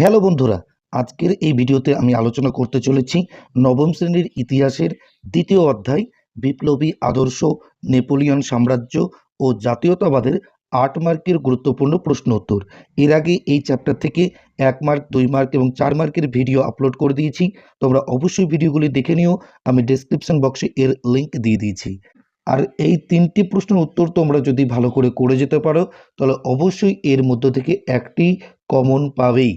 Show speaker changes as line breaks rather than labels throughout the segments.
Hello বন্ধুরা, আজকের এই ভিডিওতে আমি আলোচনা করতে চলেছি নবম শ্রেণির ইতিহাসের দ্বিতীয় অধ্যায়, বিপ্লবী আদর্শ, নেপোলিয়ন সাম্রাজ্য ও জাতীয়তাবাদের আট মার্কের গুরুত্বপূর্ণ প্রশ্ন উত্তর। এর আগে এই চ্যাপ্টার থেকে এক মার্ক, দুই মার্ক এবং চার মার্কের ভিডিও আপলোড করে দিয়েছি, তোমরা অবশ্যই ভিডিওগুলি দেখে নিও, আমি ডেসক্রিপশন বক্সে এর লিঙ্ক দিয়ে দিয়েছি। আর এই তিনটি প্রশ্নের উত্তর তোমরা যদি ভালো করে করে যেতে পারো, তাহলে অবশ্যই এর মধ্য থেকে একটি কমন পাবেই।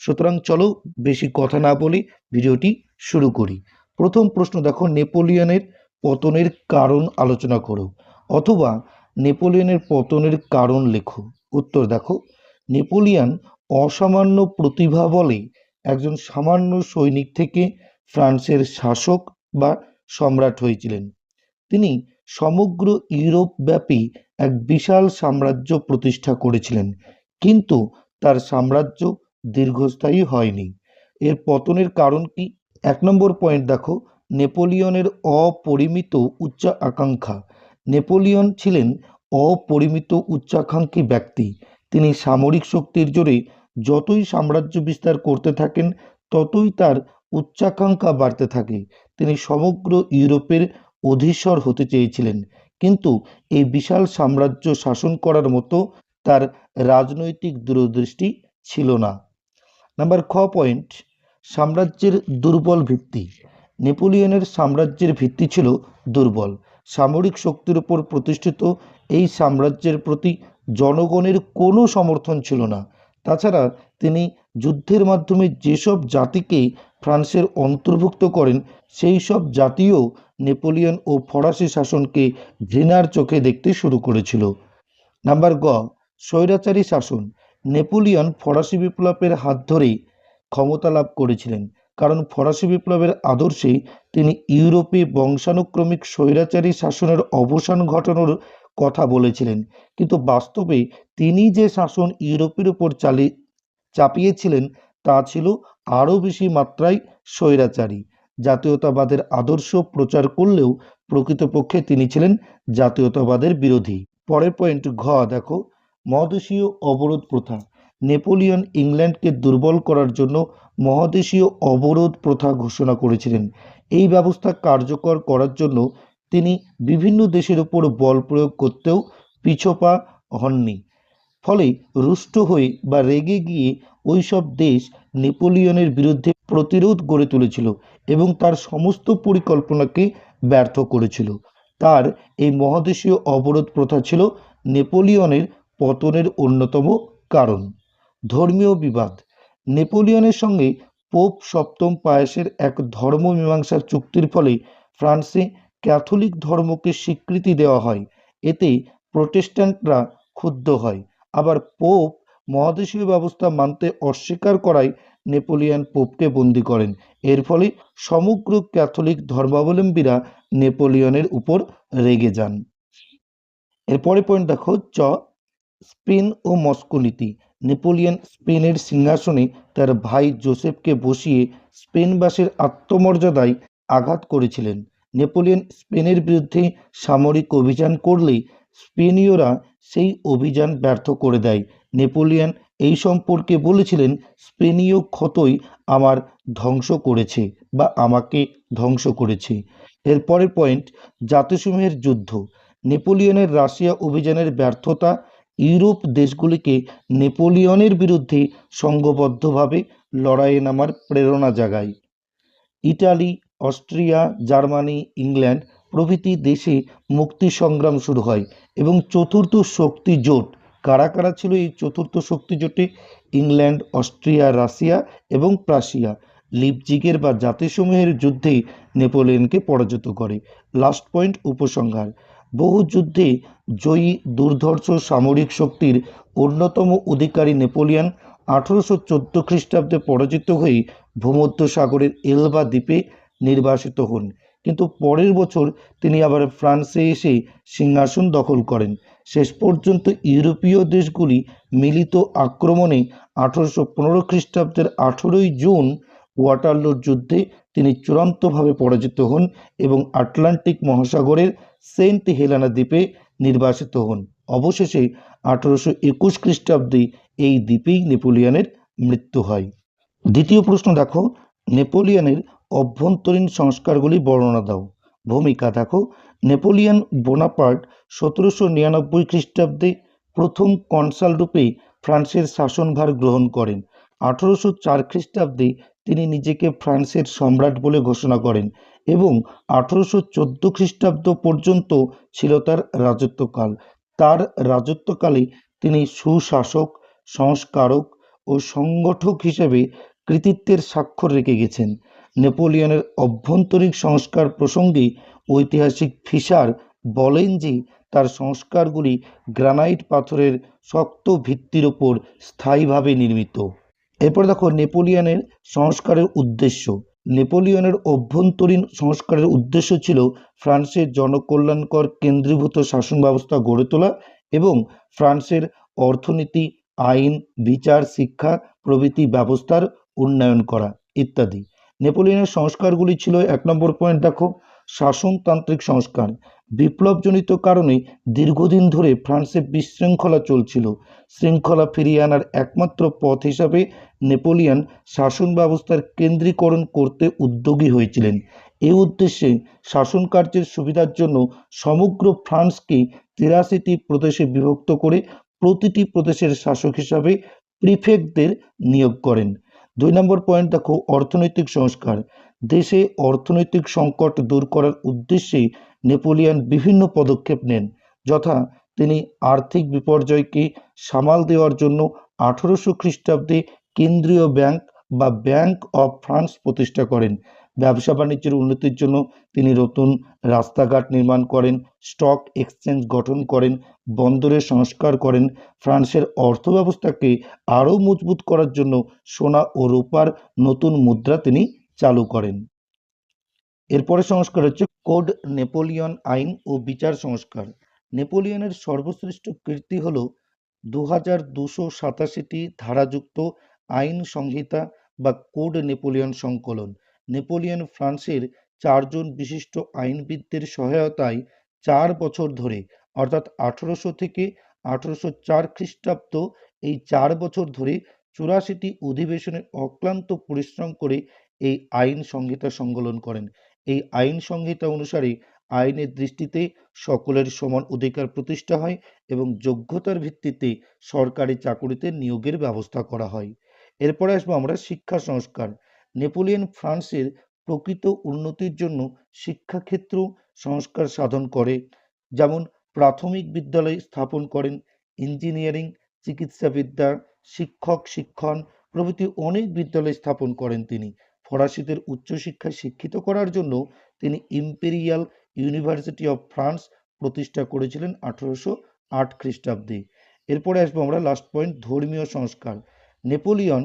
সুতরাং চলো বেশি কথা না বলে ভিডিওটি শুরু করি। প্রথম প্রশ্ন দেখো, নেপোলিয়নের পতনের কারণ আলোচনা করো অথবা নেপোলিয়নের পতনের কারণ লেখো। উত্তর দেখো, নেপোলিয়ন অসামান্য প্রতিভা বলে একজন সামান্য সৈনিক থেকে ফ্রান্সের শাসক বা সম্রাট হয়েছিলেন। তিনি সমগ্র ইউরোপ ব্যাপী এক বিশাল সাম্রাজ্য প্রতিষ্ঠা করেছিলেন, কিন্তু তার সাম্রাজ্য দীর্ঘস্থায়ী হয়নি। এর পতনের কারণ কি? এক নম্বর পয়েন্ট দেখো, নেপোলিয়নের অপরিমিত উচ্চ আকাঙ্ক্ষা। নেপোলিয়ন ছিলেন অপরিমিত উচ্চাকাঙ্ক্ষী ব্যক্তি। তিনি সামরিক শক্তির জোরে যতই সাম্রাজ্য বিস্তার করতে থাকেন, ততই তার উচ্চাকাঙ্ক্ষা বাড়তে থাকে। তিনি সমগ্র ইউরোপের অধীশ্বর হতে চেয়েছিলেন। কিন্তু এই বিশাল সাম্রাজ্য শাসন করার মতো তার রাজনৈতিক দূরদৃষ্টি ছিল না। নাম্বার খ পয়েন্ট সাম্রাজ্যের দুর্বল ভিত্তি। নেপোলিয়নের সাম্রাজ্যের ভিত্তি ছিল দুর্বল। সামরিক শক্তির উপর প্রতিষ্ঠিত এই সাম্রাজ্যের প্রতি জনগণের কোনো সমর্থন ছিল না। তাছাড়া তিনি যুদ্ধের মাধ্যমে যেসব জাতিকে ফ্রান্সের অন্তর্ভুক্ত করেন, সেই সব জাতীয় নেপোলিয়ন ও ফরাসি শাসনকে ঘৃণার চোখে দেখতে শুরু করেছিল। নাম্বার গ, স্বৈরাচারী শাসন। নেপোলিয়ন ফরাসি বিপ্লবের হাত ধরেই ক্ষমতা লাভ করেছিলেন। কারণ ফরাসি বিপ্লবের আদর্শে তিনি ইউরোপে বংশানুক্রমিক স্বৈরাচারী শাসনের অবসান ঘটানোর কথা বলেছিলেন। কিন্তু বাস্তবে তিনি যে শাসন ইউরোপের উপর চালি, চাপিয়েছিলেন, তা ছিল আরও বেশি মাত্রায় স্বৈরাচারী। জাতীয়তাবাদের আদর্শ প্রচার করলেও প্রকৃতপক্ষে তিনি ছিলেন জাতীয়তাবাদের বিরোধী। পরের পয়েন্ট ঘ, দেখো। মহাদেশীয় অবরোধ প্রথা। নেপোলিয়ন ইংল্যান্ডকে দুর্বল করার জন্য মহাদেশীয় অবরোধ প্রথা ঘোষণা করেছিলেন। এই ব্যবস্থা কার্যকর করার জন্য তিনি বিভিন্ন দেশের উপর বল প্রয়োগ করতেও পিছপা হননি। ফলে রুষ্ট হয়ে বা রেগে গিয়ে ওই সব দেশ নেপোলিয়নের বিরুদ্ধে প্রতিরোধ গড়ে তুলেছিল এবং তার সমস্ত পরিকল্পনাকে ব্যর্থ করেছিল। তার এই মহাদেশীয় অবরোধ প্রথা ছিল নেপোলিয়নের পতনের অন্যতম কারণ। ধর্মীয় বিবাদ। নেপোলিয়নের সঙ্গে পোপ সপ্তম পায়েসের এক ধর্ম মীমাংসার চুক্তির ফলে ফ্রান্সে ক্যাথলিক ধর্মকে স্বীকৃতি দেওয়া হয়। এতে প্রোটেস্ট্যান্টরা ক্ষুব্ধ হয়। আবার পোপ মহাদেশীয় ব্যবস্থা মানতে অস্বীকার করায় নেপোলিয়ন পোপকে বন্দি করেন। এর ফলে সমগ্র ক্যাথলিক ধর্মাবলম্বীরা নেপোলিয়নের উপর রেগে যান। এরপরে পয়েন্ট দেখো চ স্পেন ও মস্কো নীতি। নেপোলিয়ন স্পেনের সিংহাসনে তার ভাই জোসেফকে বসিয়ে স্পেনবাসীর আত্মমর্যাদায় আঘাত করেছিলেন। নেপোলিয়ন স্পেনের বিরুদ্ধে সামরিক অভিযান করলেই স্পেনীয়রা সেই অভিযান ব্যর্থ করে দেয়। নেপোলিয়ন এই সম্পর্কে বলেছিলেন, স্পেনীয় ক্ষতই আমার ধ্বংস করেছে বা আমাকে ধ্বংস করেছে। এরপরের পয়েন্ট জাতিসমূহের যুদ্ধ। নেপোলিয়নের রাশিয়া অভিযানের ব্যর্থতা ইউরোপ দেশগুলিকে নেপোলিয়নের বিরুদ্ধে সংঘবদ্ধভাবে লড়াইয়ে নামার প্রেরণা জাগায়। ইটালি, অস্ট্রিয়া, জার্মানি, ইংল্যান্ড প্রভৃতি দেশে মুক্তি সংগ্রাম শুরু হয় এবং চতুর্থ শক্তি জোট। কারা কারা ছিল এই চতুর্থ শক্তি জোটে? ইংল্যান্ড, অস্ট্রিয়া, রাশিয়া এবং প্রাশিয়া। লিপজিগের বা জাতিসমূহের যুদ্ধে নেপোলিয়নকে পরাজিত করে। লাস্ট পয়েন্ট, উপসংহার। বহু যুদ্ধে জয়ী দুর্ধর্ষ সামরিক শক্তির অন্যতম অধিকারী নেপোলিয়ন আঠারোশো চোদ্দ খ্রিস্টাব্দে পরাজিত হয়ে ভূমধ্যসাগরের এলবা দ্বীপে নির্বাসিত হন। কিন্তু পরের বছর তিনি আবার ফ্রান্সে এসে সিংহাসন দখল করেন। শেষ পর্যন্ত ইউরোপীয় দেশগুলি মিলিত আক্রমণে আঠারোশো পনেরো খ্রিস্টাব্দের আঠেরোই জুন ওয়াটারলোর যুদ্ধে তিনি চূড়ান্তভাবে পরাজিত হন এবং আটলান্টিক মহাসাগরের সেন্ট হেলানা দ্বীপে নির্বাসিত হন। অবশেষে আঠারোশো একুশ খ্রিস্টাব্দে এই দ্বীপেই নেপোলিয়ানের মৃত্যু হয়। দ্বিতীয় প্রশ্ন দেখো, নেপোলিয়ানের অভ্যন্তরীণ সংস্কারগুলি বর্ণনা দাও। ভূমিকা দেখো, নেপোলিয়ান বোনাপার্ট সতেরোশো নিরানব্বই খ্রিস্টাব্দে প্রথম কনসাল রূপে ফ্রান্সের শাসনভার গ্রহণ করেন। আঠারোশো চার খ্রিস্টাব্দে তিনি নিজেকে ফ্রান্সের সম্রাট বলে ঘোষণা করেন এবং আঠেরোশো চোদ্দ খ্রিস্টাব্দ পর্যন্ত ছিল তার রাজত্বকাল। তার রাজত্বকালে তিনি সুশাসক, সংস্কারক ও সংগঠক হিসেবে কৃতিত্বের স্বাক্ষর রেখে গেছেন। নেপোলিয়নের অভ্যন্তরীণ সংস্কার প্রসঙ্গে ঐতিহাসিক ফিশার বলেন যে, তার সংস্কারগুলি গ্রানাইট পাথরের শক্ত ভিত্তির ওপর স্থায়ীভাবে নির্মিত। এরপর দেখো নেপোলিয়নের সংস্কারের উদ্দেশ্য। নেপোলিয়নের অভ্যন্তরীণ সংস্কারের উদ্দেশ্য ছিল ফ্রান্সের জনকল্যাণকর কেন্দ্রীভূত শাসন ব্যবস্থা গড়ে তোলা এবং ফ্রান্সের অর্থনীতি, আইন, বিচার, শিক্ষা, প্রভৃতি ব্যবস্থার উন্নয়ন করা ইত্যাদি। নেপোলিয়নের সংস্কারগুলি ছিল এক নম্বর পয়েন্ট দেখো। শাসনতান্ত্রিক সংস্কার। বিপ্লবজনিত কারণে দীর্ঘদিন ধরে ফ্রান্সে বিশৃঙ্খলা চলছিল। শৃঙ্খলা ফিরিয়ে আনার একমাত্র পথ হিসাবে নেপোলিয়ন শাসন ব্যবস্থার কেন্দ্রীকরণ করতে উদ্যোগী হয়েছিলেন। এই উদ্দেশ্যে শাসন কার্যের সুবিধার জন্য সমগ্র ফ্রান্সকে তিরাশিটি প্রদেশে বিভক্ত করে প্রতিটি প্রদেশের শাসক হিসাবে প্রিফেক্টদের নিয়োগ করেন। দুই নম্বর পয়েন্ট দেখো, অর্থনৈতিক সংস্কার। দেশে অর্থনৈতিক সংকট দূর করার উদ্দেশ্যে নেপোলিয়ন বিভিন্ন পদক্ষেপ নেন, যথা তিনি আর্থিক বিপর্যয়কে সামাল দেওয়ার জন্য আঠেরোশো খ্রিস্টাব্দে কেন্দ্রীয় ব্যাংক বা ব্যাংক অফ ফ্রান্স প্রতিষ্ঠা করেন। ব্যবসা বাণিজ্যের উন্নতির জন্য তিনি নতুন রাস্তাঘাট নির্মাণ করেন, স্টক এক্সচেঞ্জ গঠন করেন বন্দরের সংস্কার করেন, ফ্রান্সের অর্থব্যবস্থাকে আরও মজবুত করার জন্য সোনা ও রূপার নতুন মুদ্রা তিনি চালু করেন। এরপরে সংস্কার হচ্ছে কোড নেপোলিয়ন আইন ও বিচার সংস্কার। নেপোলিয়নের সর্বশ্রেষ্ঠ কীর্তি হল দু ধারাযুক্ত আইন সংহিতা বা কোড নেপোলিয়ন সংকলন। নেপোলিয়ন ফ্রান্সের চারজন বিশিষ্ট আইনবিদদের সহায়তায় চার বছর ধরে, অর্থাৎ আঠেরোশো থেকে আঠেরোশো চার খ্রিস্টাব্দ এই চার বছর ধরে চুরাশিটি অধিবেশনে অক্লান্ত পরিশ্রম করে এই আইন সংহিতা সংকলন করেন। এই আইন সংহিতা অনুসারে আইনের দৃষ্টিতে সকলের সমান অধিকার প্রতিষ্ঠা হয় এবং যোগ্যতার ভিত্তিতে সরকারি চাকুরিতে নিয়োগের ব্যবস্থা করা হয়। এরপরে আসব আমরা শিক্ষা সংস্কার। নেপোলিয়ন ফ্রান্সের প্রকৃত উন্নতির জন্য শিক্ষাক্ষেত্র সংস্কার সাধন করে। যেমন প্রাথমিক বিদ্যালয় স্থাপন করেন, ইঞ্জিনিয়ারিং, চিকিৎসাবিদ্যা, শিক্ষক, শিক্ষণ প্রভৃতি অনেক বিদ্যালয় স্থাপন করেন তিনি। ফরাসিদের উচ্চশিক্ষায় শিক্ষিত করার জন্য তিনি ইম্পেরিয়াল ইউনিভার্সিটি অফ ফ্রান্স প্রতিষ্ঠা করেছিলেন আঠেরোশো আট খ্রিস্টাব্দে। এরপরে আসব আমরা লাস্ট পয়েন্ট ধর্মীয় সংস্কার। নেপোলিয়ন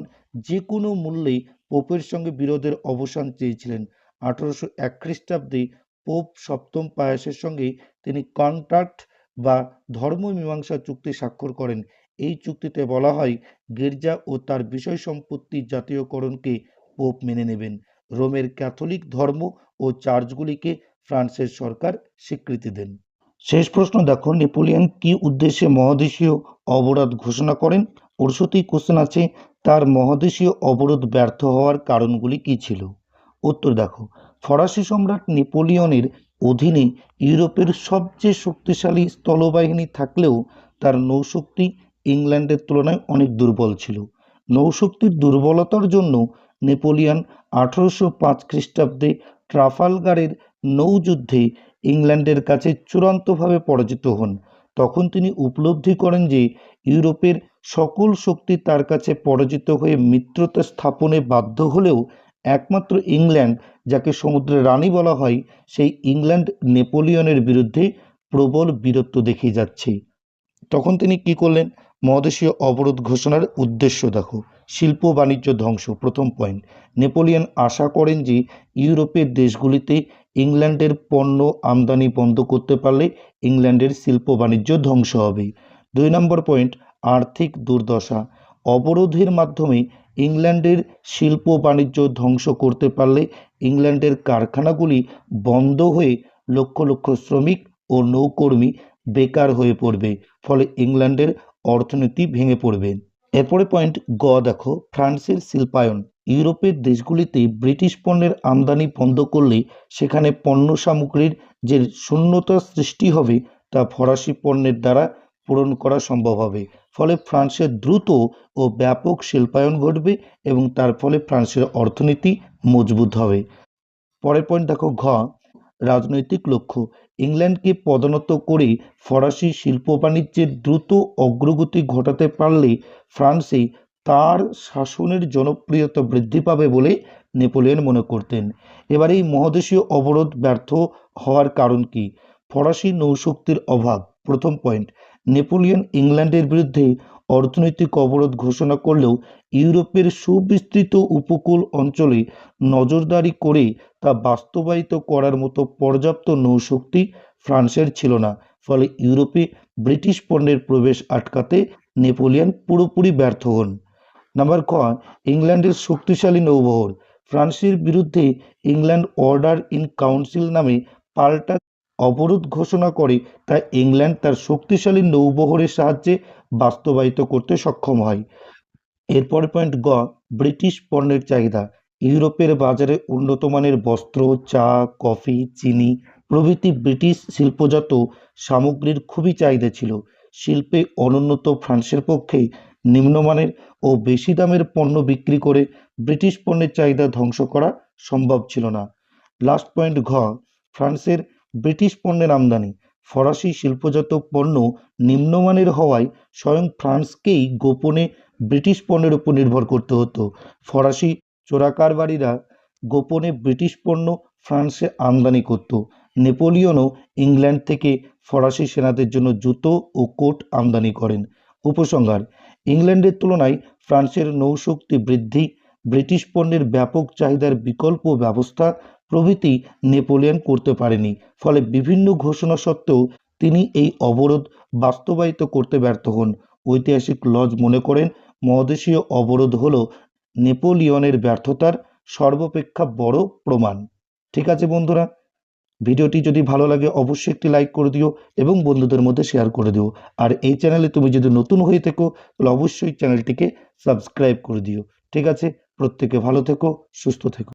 যে কোনো মূল্যেই পোপের সঙ্গে বিরোধের অবসান চেয়েছিলেন। আঠেরোশো এক খ্রিস্টাব্দে পোপ সপ্তম পায়াসের সঙ্গে তিনি কন্ট্রাক্ট বা ধর্মমীমাংসা চুক্তি স্বাক্ষর করেন। এই চুক্তিতে বলা হয় গির্জা ও তার বিষয় সম্পত্তি জাতীয়করণকে পোপ মেনে নেবেন। রোমের ক্যাথলিক ধর্ম ও চার্চগুলিকে ফ্রান্সের সরকার স্বীকৃতি দেন। শেষ প্রশ্ন দেখো, নেপোলিয়ন কি উদ্দেশ্যে মহাদেশীয় অবরোধ ঘোষণা করেন? পরশুতেই কোশ্চেন আছে, তার মহাদেশীয় অবরোধ ব্যর্থ হওয়ার কারণগুলি কি ছিল? উত্তর দেখো, ফরাসি সম্রাট নেপোলিয়নের অধীনে ইউরোপের সবচেয়ে শক্তিশালী স্থলবাহিনী থাকলেও তার নৌশক্তি ইংল্যান্ডের তুলনায় অনেক দুর্বল ছিল। নৌশক্তির দুর্বলতার জন্য নেপোলিয়ন আঠারোশো পাঁচ খ্রিস্টাব্দে ট্রাফালগারের নৌযুদ্ধে ইংল্যান্ডের কাছে চূড়ান্তভাবে পরাজিত হন। তখন তিনি উপলব্ধি করেন যে, ইউরোপের সকল শক্তি তার কাছে পরাজিত হয়ে মিত্রতা স্থাপনে বাধ্য হলেও একমাত্র ইংল্যান্ড, যাকে সমুদ্রের রানী বলা হয়, সেই ইংল্যান্ড নেপোলিয়নের বিরুদ্ধে প্রবল বীরত্ব দেখিয়ে যাচ্ছে। তখন তিনি কি করলেন? মহাদেশীয় অবরোধ ঘোষণার উদ্দেশ্য দেখো। শিল্প বাণিজ্য ধ্বংস, প্রথম পয়েন্ট নেপোলিয়ন আশা করেন যে ইউরোপের দেশগুলিতে ইংল্যান্ডের পণ্য আমদানি বন্ধ করতে পারলে ইংল্যান্ডের শিল্প বাণিজ্য ধ্বংস হবে। দুই নম্বর পয়েন্ট আর্থিক দুর্দশা। অবরোধের মাধ্যমে ইংল্যান্ডের শিল্প বাণিজ্য ধ্বংস করতে পারলে ইংল্যান্ডের কারখানাগুলি বন্ধ হয়ে লক্ষ লক্ষ শ্রমিক ও নৌকর্মী বেকার হয়ে পড়বে। ফলে ইংল্যান্ডের অর্থনীতি ভেঙে পড়বে। এরপরে পয়েন্ট গ দেখো, ফ্রান্সের শিল্পায়ন। ইউরোপের দেশগুলিতে ব্রিটিশ পণ্যের আমদানি বন্ধ করলে সেখানে পণ্য সামগ্রীর যে শূন্যতা সৃষ্টি হবে, তা ফরাসি পণ্যের দ্বারা পূরণ করা সম্ভব হবে। ফলে ফ্রান্সের দ্রুত ও ব্যাপক শিল্পায়ন ঘটবে এবং তার ফলে ফ্রান্সের অর্থনীতি মজবুত হবে। পরের পয়েন্ট দেখো ঘ। রাজনৈতিক লক্ষ্য। ইংল্যান্ডকে পদোন্নত করে ফরাসি শিল্প বাণিজ্যের দ্রুত অগ্রগতি ঘটাতে পারলে ফ্রান্সে তার শাসনের জনপ্রিয়তা বৃদ্ধি পাবে বলে নেপোলিয়ন মনে করতেন। এবার এই মহাদেশীয় অবরোধ ব্যর্থ হওয়ার কারণ কি? ফরাসি নৌশক্তির অভাব প্রথম পয়েন্ট। নেপোলিয়ন ইংল্যান্ডের বিরুদ্ধে অর্থনৈতিক অবরোধ ঘোষণা করলেও ইউরোপের সুবিস্তৃত উপকূল অঞ্চলে নজরদারি করে তা বাস্তবায়িত করার মতো পর্যাপ্ত নৌশক্তি ফ্রান্সের ছিল না। ফলে ইউরোপে ব্রিটিশ পণ্যের প্রবেশ আটকাতে নেপোলিয়ন পুরোপুরি ব্যর্থ হন। নাম্বার ক ইংল্যান্ডের শক্তিশালী নৌবহর। ফ্রান্সের বিরুদ্ধে ইংল্যান্ড অর্ডার ইন কাউন্সিল নামে পাল্টা অবরোধ ঘোষণা করে তা ইংল্যান্ড তার শক্তিশালী নৌবহরের সাহায্যে বাস্তবায়িত করতে সক্ষম হয়। এরপরের পয়েন্ট গ, ব্রিটিশ পণ্যের চাহিদা। ইউরোপের বাজারে উন্নত মানের বস্ত্র, চা, কফি, চিনি প্রভৃতি ব্রিটিশ শিল্পজাত সামগ্রীর খুবই চাহিদা ছিল। শিল্পে অনুন্নত ফ্রান্সের পক্ষে নিম্নমানের ও বেশি দামের পণ্য বিক্রি করে ব্রিটিশ পণ্যের চাহিদা ধ্বংস করা সম্ভব ছিল না। লাস্ট পয়েন্ট ঘ, ফ্রান্সের ব্রিটিশ পণ্যের আমদানি। ফরাসি শিল্পজাত পণ্য নিম্নমানের হওয়ায় স্বয়ং ফ্রান্সকেই গোপনে ব্রিটিশ পণ্যের উপর নির্ভর করতে হতো। ফরাসি চোরাকারবারিরা গোপনে ব্রিটিশ পণ্য ফ্রান্সে আমদানি করত। নেপোলিয়নও ইংল্যান্ড থেকে ফরাসি সেনাদের জন্য জুতো ও কোট আমদানি করেন। উপসংহার, ইংল্যান্ডের তুলনায় ফ্রান্সের নৌশক্তি বৃদ্ধি, ব্রিটিশ পণ্যের ব্যাপক চাহিদার বিকল্প ব্যবস্থা প্রভৃতি নেপোলিয়ন করতে পারেনি। ফলে বিভিন্ন ঘোষণা সত্ত্বেও তিনি এই অবরোধ বাস্তবায়িত করতে ব্যর্থ হন। ঐতিহাসিক লজ মনে করেন, মহাদেশীয় অবরোধ হল নেপোলিয়নের ব্যর্থতার সর্বাপেক্ষা বড় প্রমাণ। ঠিক আছে বন্ধুরা, ভিডিওটি যদি ভালো লাগে অবশ্যই একটি লাইক করে দিও এবং বন্ধুদের মধ্যে শেয়ার করে দিও। আর এই চ্যানেলে তুমি যদি নতুন হয়ে থেকো, তাহলে অবশ্যই চ্যানেলটিকে সাবস্ক্রাইব করে দিও। ঠিক আছে, প্রত্যেকে ভালো থেকো, সুস্থ থেকো।